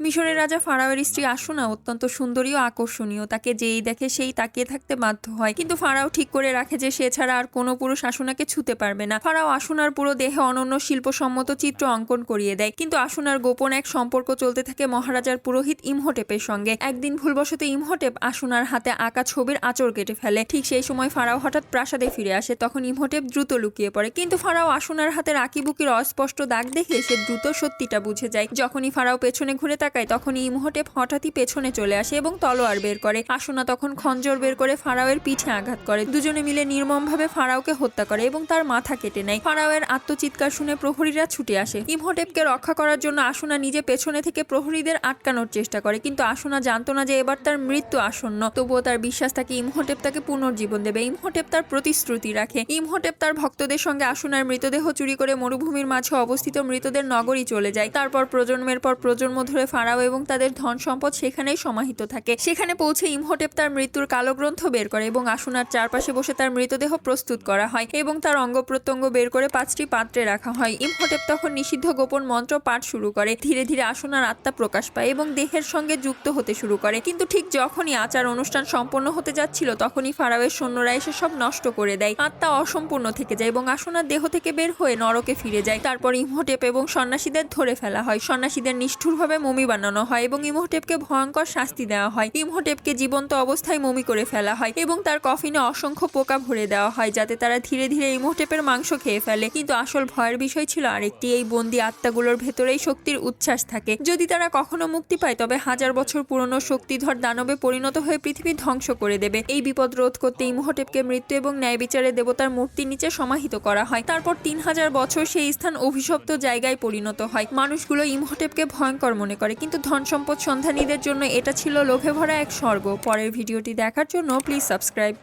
মিশরের রাজা ফারাওয়ের স্ত্রী আসুনা অত্যন্ত সুন্দরী ও আকর্ষণীয়। তাকে যেই দেখে সেই তাকিয়ে থাকতে বাধ্য হয়। কিন্তু ফারাও ঠিক করে রাখে যে সে ছাড়া আর কোনো পুরুষ আসুনাকে ছুতে পারবে না। ফারাও আসুনার পুরো দেহে অনন্য শিল্পসম্মত চিত্র অঙ্কন করিয়ে দেয়। কিন্তু আসুনার গোপন এক সম্পর্ক চলতে থাকে মহারাজার পুরোহিত ইমহটেপের সঙ্গে। একদিন ভুলবশত ইমহটেপ আসুনার হাতে আঁকা ছবির আঁচড় কেটে ফেলে। ঠিক সেই সময় ফারাও হঠাৎ প্রাসাদে ফিরে আসে। তখন ইমহটেপ দ্রুত লুকিয়ে পড়ে। কিন্তু ফারাও আসুনার হাতের আঁকিবুকির অস্পষ্ট দাগ দেখে সে দ্রুত সত্যিটা বুঝে যায়। যখনই ফারাও পেছনে ঘুরে তাকায় তখনই ইমহোটেপ হঠাৎই পেছনে চলে আসে এবং তলোয়ার বের করে। আসুনা তখন খঞ্জর বের করে ফারাওয়ের পিঠে আঘাত করে। দুজনে মিলে নির্মমভাবে ফারাওকে হত্যা করে এবং তার মাথা কেটে নেয়। ফারাওয়ের আত্মচিৎকার শুনে প্রহরীরা ছুটে আসে। ইমহটেপকে রক্ষা করার জন্য আসনা নিজে পেছনে থেকে প্রহরীদের আটকানোর চেষ্টা করে, কিন্তু আসনা জানতো না যে এবার তার মৃত্যু আসন্ন। তবুও তার বিশ্বাস থাকে ইমহোটেপ তাকে পুনর্জীবন দেবে। ইমহটেপ তার প্রতিশ্রুতি রাখে। ইমহটেপ তার ভক্তদের সঙ্গে আসনার মৃতদেহ চুরি করে মরুভূমির মাঝে অবস্থিত মৃতদের নগরী চলে যায়। তারপর প্রজন্মের পর প্রজন্ম ধরে ফারাও এবং তাদের ধন সম্পদ সেখানেই সমাহিত থাকে। সেখানে পৌঁছে ইমহোটেপ তার মৃত্যুর কালো গ্রন্থ বের করে এবং আসনার চারপাশে বসে তার মৃতদেহ প্রস্তুত করা হয় এবং তার অঙ্গ প্রত্যঙ্গ বের করে পাঁচটি পাত্রে রাখা হয়। ইমহোটেপ তখন নিষিদ্ধ গোপন মন্ত্র পাঠ শুরু করে। ধীরে ধীরে আসনার আত্মা প্রকাশ পায় এবং দেহের সঙ্গে যুক্ত হতে শুরু করে। কিন্তু ঠিক যখনই আচার অনুষ্ঠান সম্পন্ন হতে যাচ্ছিল, তখনই ফারাওয়ের সৈন্যরা এসে সব নষ্ট করে দেয়। আত্মা অসম্পূর্ণ থেকে যায় এবং আসনার দেহ থেকে বের হয়ে নরকে ফিরে যায়। তারপর ইমহোটেপ এবং সন্ন্যাসীদের ধরে ফেলা হয়। সন্ন্যাসীদের নিষ্ঠুরভাবে মমি বানানো হয় এবং ইমহোটেপকে ভয়ঙ্কর শাস্তি দেওয়া হয়। ইমহোটেপকে জীবন্ত অবস্থায় মমি করে ফেলা হয় এবং তার কফিনে অসংখ্য পোকা ভরে দেওয়া হয় যাতে তারা ধীরে ধীরে ইমহোটেপের মাংস খেয়ে ফেলে। কিন্তু আসল ভয়ের বিষয় ছিল আরেকটি, এই বন্দি আত্মাগুলোর ভেতরেই শক্তির উচ্ছ্বাস থাকে। যদি তারা কখনো মুক্তি পায়, তবে হাজার বছর পুরনো শক্তিধর দানবে পরিণত হয়ে পৃথিবী ধ্বংস করে দেবে। এই বিপদ রোধ করতে ইমহোটেপকে মৃত্যু এবং ন্যায় বিচারে দেবতার মূর্তির নিচে সমাহিত করা হয়। তারপর তিন হাজার বছর সেই স্থান অভিশপ্ত জায়গায় পরিণত হয়। মানুষগুলো ইমহোটেপকে ভয়ঙ্কর মনে করে। কিন্তু ধন সম্পদ সন্ধানীদের জন্য এটা ছিল লোভে ভরা এক স্বর্গ। পরের ভিডিওটি দেখার জন্য প্লিজ সাবস্ক্রাইব